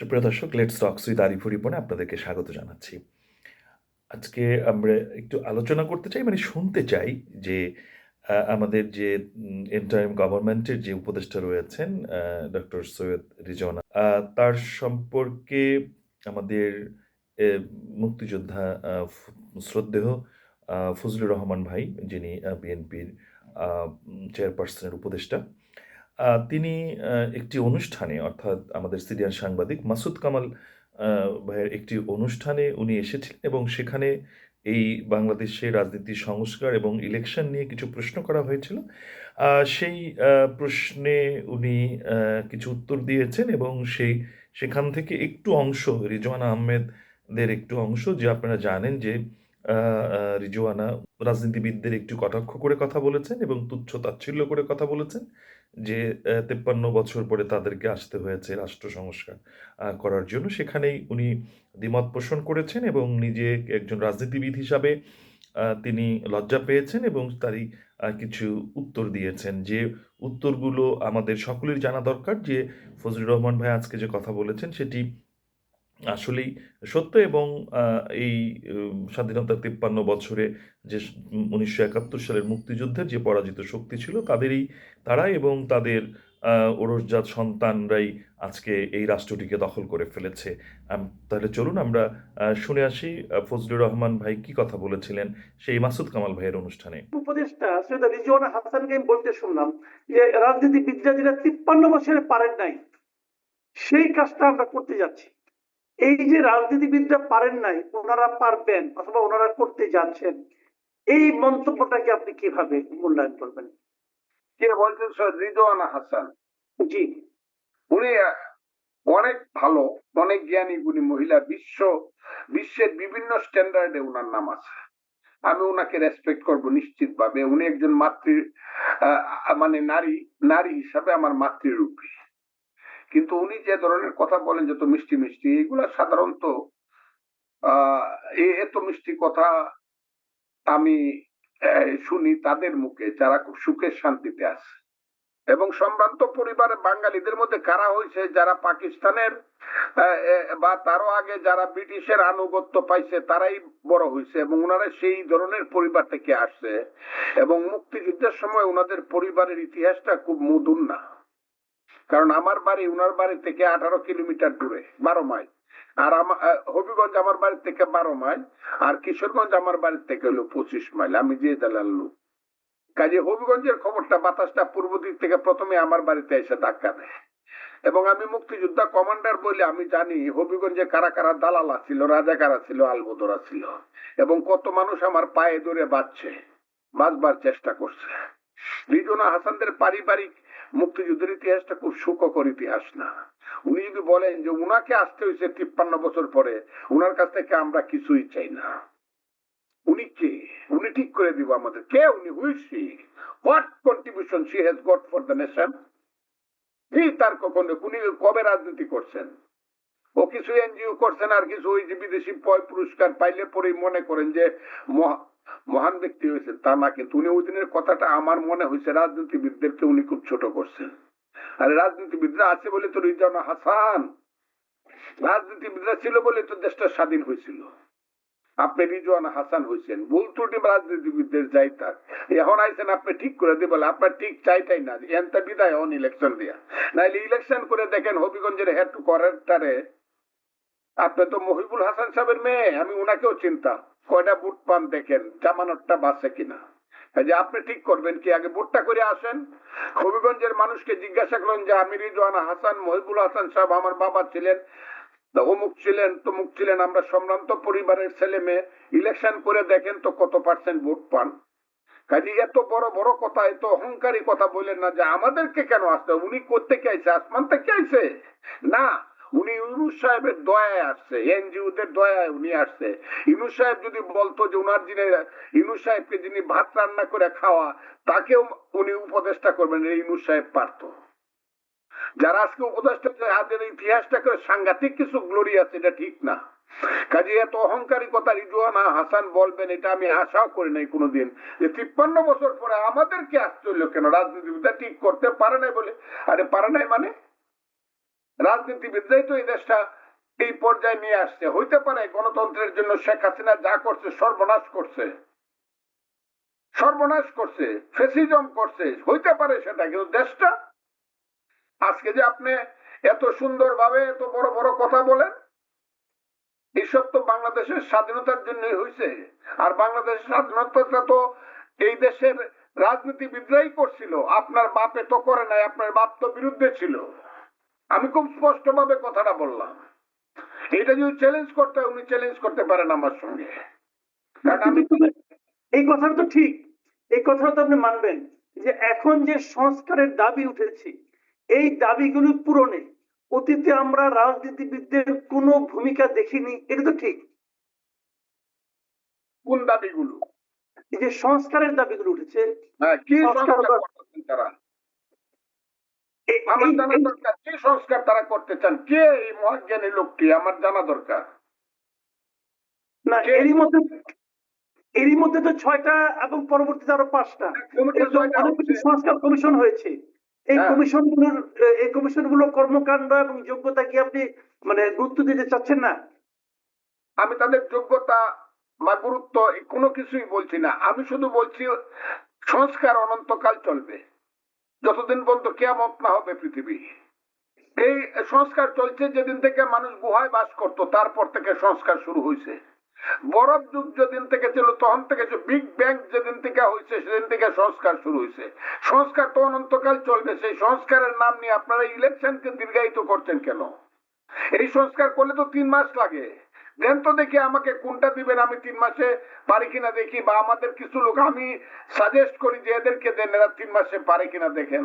সুপ্রিয় দর্শক let's talks with Arifur রিপনে আপনাদেরকে স্বাগত জানাচ্ছি। আজকে আমরা একটু আলোচনা করতে চাই মানে শুনতে চাই যে আমাদের যে ইন্টারিম গভর্নমেন্টের যে উপদেষ্টা রয়েছেন ডক্টর সৈয়দ রিজওয়ানা তার সম্পর্কে আমাদের মুক্তিযোদ্ধা শ্রদ্ধেয় ফজলুর রহমান ভাই, যিনি বিএনপির চেয়ারপারসনের উপদেষ্টা তিনি একটি অনুষ্ঠানে, অর্থাৎ আমাদের সিরিয়ান সাংবাদিক মাসুদ কামাল ভাইয়ের একটি অনুষ্ঠানে উনি এসেছিলেন এবং সেখানে এই বাংলাদেশের রাজনীতি, সংস্কার এবং ইলেকশন নিয়ে কিছু প্রশ্ন করা হয়েছিল। সেই প্রশ্নে উনি কিছু উত্তর দিয়েছেন এবং সেই, সেখান থেকে একটু অংশ, রিজওয়ানা আহমেদের একটু অংশ, যে আপনারা জানেন যে রিজওয়ানা রাজনীতিবিদদের একটু কটাক্ষ করে কথা বলেছেন এবং তুচ্ছ তাচ্ছিল্য করে কথা বলেছেন। যে তেপ্পান্ন বছর পরে তাদেরকে আসতে হয়েছে রাষ্ট্র সংস্কার করার জন্য। সেখানেই উনি দ্বিমত পোষণ করেছেন এবং নিজে একজন রাজনীতিবিদ হিসাবে তিনি লজ্জা পেয়েছেন এবং তারই কিছু উত্তর দিয়েছেন যে, উত্তরগুলো আমাদের সকলের জানা দরকার যে, ফজলুর রহমান ভাই আজকে যে কথা বলেছেন সেটি আসলেই সত্য এবং আহ, এই স্বাধীনতার তিপ্পান্ন বছরে যে উনিশশো একাত্তর সালের মুক্তিযুদ্ধের যে পরাজিত শক্তি ছিল তাদেরই তারাই এবং তাদের আহ, ওরসজাত সন্তানরাই আজকে এই রাষ্ট্রটিকে দখল করে ফেলেছে। তাহলে চলুন আমরা শুনে আসি ফজলুর রহমান ভাই কি কথা বলেছিলেন সেই মাসুদ কামাল ভাইয়ের অনুষ্ঠানে। উপদেষ্টা সৈয়দ রিজওয়ানা হাসানকে আমি বলতে শুনলাম যে রাজনীতিবিদরা যেটা তিপ্পান্ন বছরে পারেন নাই সেই কাজটা আমরা করতে যাচ্ছি। এই যে রাজনীতিবিদরা পারেন নাই ওনারা পারবেন অথবা ওনারা করতে যাচ্ছেন এই মন্তব্যটাকে আপনি কীভাবে মূল্যায়ন করবেন? কে বলছেন স্যার? রিজওয়ানা হাসান। জি। উনি অনেক ভালো অনেক জ্ঞানী গুণী মহিলা বিশ্ব বিশ্বের বিভিন্ন স্ট্যান্ডার্ডে উনার নাম আছে। আমি উনাকে রেসপেক্ট করব নিশ্চিত ভাবে উনি একজন মাতৃ মানে নারী নারী হিসাবে আমার মাতৃরূপী। কিন্তু উনি যে ধরনের কথা বলেন যত মিষ্টি মিষ্টি, এগুলা সাধারণত, আহ এত মিষ্টি কথা আমি শুনি তাদের মুখে, যারা খুব সুখের শান্তিতে আছে। এবং সম্ভ্রান্ত পরিবারের বাঙালিদের মধ্যে কারা হয়েছে, যারা পাকিস্তানের বা তারও আগে যারা ব্রিটিশের আনুগত্য পাইছে, তারাই বড় হয়েছে এবং ওনারা সেই ধরনের পরিবার থেকে আসছে। এবং মুক্তিযুদ্ধের সময় ওনাদের পরিবারের ইতিহাসটা খুব মধুর না। কারণ আমার বাড়ি ওনার বাড়ি থেকে আঠারো কিলোমিটার দূরে, বারো মাইল। আর আমার হবিগঞ্জ আমার বাড়ি থেকে বারো মাইল, আর কিশোরগঞ্জ আমার বাড়ি থেকে হলো পঁচিশ মাইল। আমি যে জেলার লোক। কাজে হবিগঞ্জের খবরটা বাতাসটা পূর্ব দিক থেকে প্রথমে আমার বাড়িতে এসে ধাক্কা দেয়। এবং আমি মুক্তিযোদ্ধা কমান্ডার বলে আমি জানি, হবিগঞ্জে কারা কারা দালালা ছিল রাজাকারা ছিল আলবদরা ছিল এবং কত মানুষ আমার পায়ে ধরে বাঁচছে, বাঁচবার চেষ্টা করছে। রিজনা হাসানদের পারিবারিক মুক্তিযুদ্ধের ইতিহাসটা খুব সুখকর ইতিহাস না। উনি যদি বলেন যে উনাকে আসতে হয়েছে তিপ্পান্ন বছর পরে, উনার কাছ থেকে আমরা কিছুই চাই না। উনি কে? উনি ঠিক করে দিব আমাদের। কে উনি? Who is she what contribution she has got for the nation কি তার কখনো? উনি কবে রাজনীতি করছেন? ও কিছু এনজিও করছেন আর কিছু ওই যে বিদেশি পয় পুরস্কার পাইলে পরেই মনে করেন যে মহান ব্যক্তি হয়েছে তা না কিন্তু উনি ওই দিনের কথাটা আমার মনে হয়েছে, রাজনীতিবিদদেরকে উনি খুব ছোট করছেন। আর রাজনীতিবিদরা আছে বলে তো রিজানা হাসান। রাজনীতিবিদরা ছিল বলে তো দেশটা স্বাধীন হয়েছিল। আপনি রিজওয়ানা হাসান হয়েছেন, ভুল ত্রুটি রাজনীতিবিদদের যাই থাক। এখন আইছেন আপনি ঠিক করে দিবেন আপনার ঠিক চাইটাই না এনতা বিদায় হন ইলেকশন দিয়া। নাইলে ইলেকশন করে দেখেন হবিগঞ্জের হেড কোয়ার্টারে আপনি তো মহিবুল হাসান সাহেবের মেয়ে, আমি উনাকেও চিন্তা কয়টা বুট পান দেখেন, জামানতটা বাঁচে কিনা? যে আপনি ঠিক করবেন কি, আগে ভোটটা করে আসেন, হবিগঞ্জের মানুষকে জিজ্ঞাসা করেন যে, আমি রিজওয়ানা হাসান, মহিবুল হাসান সাহেব আমার বাবা ছিলেন অমুক ছিলেন, তমুক ছিলেন, আমরা সম্ভ্রান্ত পরিবারের ছেলে মেয়ে, ইলেকশন করে দেখেন তো কত পার্সেন্ট ভোট পান? কাজে এত বড় বড় কথা, এত অহংকারী কথা বললেন না যে, আমাদেরকে কেন আসতে? উনি করতে কে আইছে? আসমান থেকে আইছে? না উনি ইউনুস সাহেবের দয়ায় আসছে, এনজিওদের দয়ায় উনি আসছে। ইউনুস সাহেব যদি বলতো যে উনার যিনি ইউনুস সাহেবকে যিনি ভাত রান্না করে খাওয়া, তাকেও উনি উপদেষ্টা করবেন, এই ইউনুস সাহেব পারতো। যারা আজকে উপদেষ্টা হাতের ইতিহাসটা করে, সাংঘাতিক কিছু গ্লোরি আছে, এটা ঠিক না। কাজে এত অহংকারী কথা রিজওয়ানা হাসান বলবেন, এটা আমি আশাও করি নাই কোনোদিন, যে তিপ্পান্ন বছর পরে আমাদেরকে আশ্চর্য কেন? রাজনীতিবিদরা ঠিক করতে পারে নাই বলে। আরে পারে নাই মানে? রাজনীতিবিদরাই তো এই দেশটা এই পর্যায়ে নিয়ে আসছে। হইতে পারে গণতন্ত্রের জন্য শেখ হাসিনা যা করছে সর্বনাশ করছে। সর্বনাশ করছে, ফেসিজম করছে, হইতে পারে সেটা, কিন্তু দেশটা? আজকে যে আপনি এত সুন্দরভাবে এত বড় বড় কথা বলেন, এইসব তো বাংলাদেশের স্বাধীনতার জন্যই হয়েছে আর বাংলাদেশের স্বাধীনতাটা তো এই দেশের রাজনীতি রাজনীতিবিদরাই করছিল। আপনার বাপে তো করে নাই, আপনার বাপ তো বিরুদ্ধে ছিল। আমি খুব স্পষ্ট ভাবে কথাটা বললাম। এটা যদি চ্যালেঞ্জ করতে উনি চ্যালেঞ্জ করতে পারেন আমার সঙ্গে। এই কথাটা তো ঠিক। এই কথাটা তো আপনি মানবেন যে এখন যে সংস্কারের দাবি উঠেছে এই দাবিগুলি পূরণে অতীতে আমরা রাজনীতিবিদদের কোনো ভূমিকা দেখিনি এটা তো ঠিক। কোন দাবিগুলো? এই যে সংস্কারের দাবিগুলো উঠেছে হ্যাঁ কি সংস্কার তারা? আমার জানা দরকার কি সংস্কার তারা করতে চান? কে এই মহাজ্ঞানী লোকটি? আমার জানা দরকার। না এরই মধ্যে এরই মধ্যে তো ছয়টা এবং পরবর্তীতে আরও পাঁচটা। হচ্ছে। সংস্কার কমিশন হয়েছে। এই হ্যাঁ। এই কর্মকাণ্ড এবং যোগ্যতা কি আপনি মানে গুরুত্ব দিতে চাচ্ছেন না? আমি তাদের যোগ্যতা বা গুরুত্ব কোনো কিছুই বলছি না। আমি শুধু বলছি সংস্কার অনন্তকাল চলবে। যতদিন পর্যন্ত কেয়ামত না হবে পৃথিবী। এই সংস্কার চলছে যেদিন থেকে মানুষ গুহায় বাস করত, তারপর থেকে সংস্কার শুরু হয়েছে বরফ যুগ যেদিন থেকে ছিল, তখন থেকে বিগ ব্যাং যেদিন থেকে হয়েছে সেদিন থেকে সংস্কার শুরু হয়েছে সংস্কার তো অনন্তকাল চলবে, সেই সংস্কারের নাম নিয়ে আপনারা ইলেকশনকে দীর্ঘায়িত করছেন কেন? এই সংস্কার করলে তো তিন মাস লাগে। দেন তো দেখি আমাকে কোনটা দিবেন, আমি তিন মাসে পারি কিনা দেখি, বা আমাদের কিছু লোক আমি সাজেস্ট করি যে এদেরকে দেন, এরা তিন মাসে পারে কিনা দেখেন।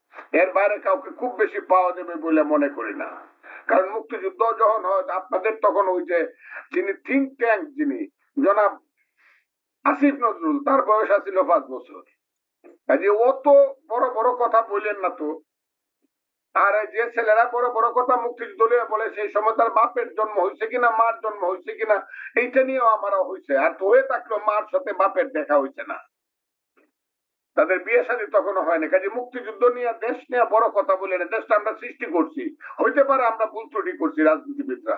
এর বাইরে কাউকে খুব বেশি পাওয়া যাবে বলে মনে করি না। কারণ মুক্তিযুদ্ধ যখন হয় আপনাদের তখন ওই যে যিনি থিঙ্ক ট্যাঙ্ক যিনি, জনাব আসিফ নজরুল, তার বয়স আছিল পাঁচ বছর। কাজে ও তো বড় বড় কথা বললেন না তো। আর যে ছেলেরা বড় বড় কথা মুক্তিযুদ্ধ নিয়ে বলে, সেই সময় তার বাপের জন্ম হয়েছে কিনা, মার জন্ম হয়েছে কিনা, এইটা নিয়েও আমারও হয়েছে আর তো হয়ে থাকলেও মার সাথে বাপের দেখা হয়েছে না। তাদের বিয়ে শাদী তখনও হয়নি কাজে মুক্তিযুদ্ধ নিয়ে, দেশ নিয়ে বড় কথা বলে না, দেশটা আমরা সৃষ্টি করছি। হইতে পারে আমরা ভুল ত্রুটি করছি রাজনীতিবিদরা।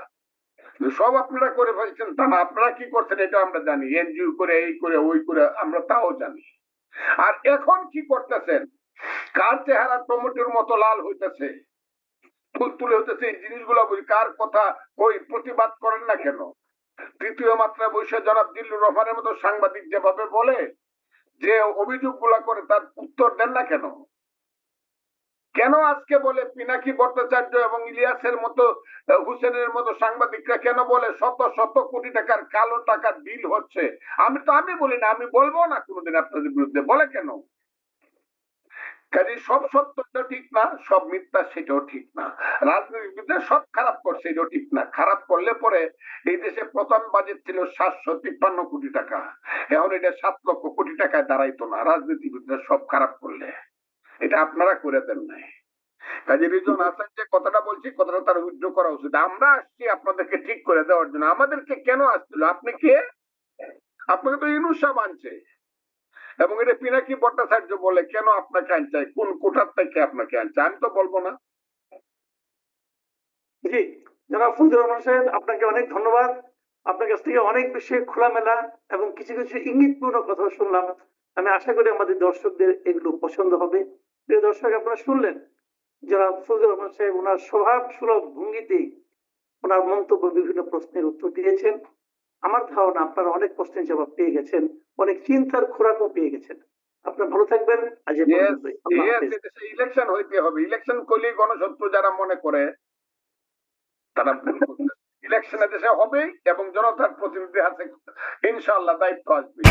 সব আপনারা করে ফেলছেন তা না, আপনারা কি করছেন এটা আমরা জানি। এনজিও করে, এই করে, ওই করে, আমরা তাও জানি। আর এখন কি করতেছেন? কার চেহারা টমেটোর মতো লাল হইতেছে? ফুল তুলে হইতেছে এই জিনিসগুলো বলি, কার কথা কই প্রতিবাদ করেন না কেন? তৃতীয় মাত্রায় বসে জনাব দিল্লুর রহমানের মতো সাংবাদিক যেভাবে বলে যে অভিযোগগুলা করে তার উত্তর দেন না কেন? কেন আজকে বলে পিনাকি ভট্টাচার্য এবং ইলিয়াসের মতো হুসেনের মতো সাংবাদিকরা কেন বলে শত শত কোটি টাকার কালো টাকার ডিল হচ্ছে? আমি তো, আমি বলি না, আমি বলব না কোনোদিন আপনাদের বিরুদ্ধে। বলে কেন? কাজে সব সত্যটা ঠিক না, সব মিথ্যা সেটাও ঠিক না। রাজনীতিবিদরা সব খারাপ করছে এটাও ঠিক না। খারাপ করলে পরে এই দেশে প্রথম বাজেট ছিল সাতশো তিপ্পান্ন কোটি টাকা। এখন এটা সাত লক্ষ কোটি টাকায় দাঁড়াইতো না। রাজনীতিবিদরা সব খারাপ করলে। এটা আপনারা করে দেন নাই। কাজে রিজন হাসান যে কথাটা বলছি, কথাটা তার উইথড্র করা উচিত। আমরা আসছি আপনাদেরকে ঠিক করে দেওয়ার জন্য। আমাদেরকে কেন আসছিল আপনি কে? আপনাকে তো ইনুসা আনছে। এবং এটা পিনাকি ভট্টাচার্য বলে, কেন আপনাকে আনছে কোন কোটার থেকে আপনাকে আনছে আমি তো বলব না। জি, জনাব ফজলুর রহমান সাহেব, আপনাকে অনেক ধন্যবাদ। আপনার কাছ থেকে অনেক বেশি খোলামেলা এবং কিছু কিছু ইঙ্গিতপূর্ণ কথা শুনলাম। আমি আশা করি আমাদের দর্শকদের এগুলো পছন্দ হবে। প্রিয় দর্শক, আপনারা শুনলেন জনাব ফজলুর রহমান সাহেব ওনার স্বভাব সুলভ ভঙ্গিতে ওনার মন্তব্য বিভিন্ন প্রশ্নের উত্তর দিয়েছেন। আমার ধারণা আপনারা অনেক প্রশ্নের জবাব পেয়ে গেছেন। অনেক চিন্তার খোরাকও পেয়ে গেছেন। আপনার ভালো থাকবেন ইলেকশন হইতে হবে। ইলেকশন করলে গণশত্রু যারা মনে করে তারা ইলেকশনে দেশে হবে এবং জনতার প্রতিনিধি আছে ইনশাল্লাহ দায়িত্ব আসবে।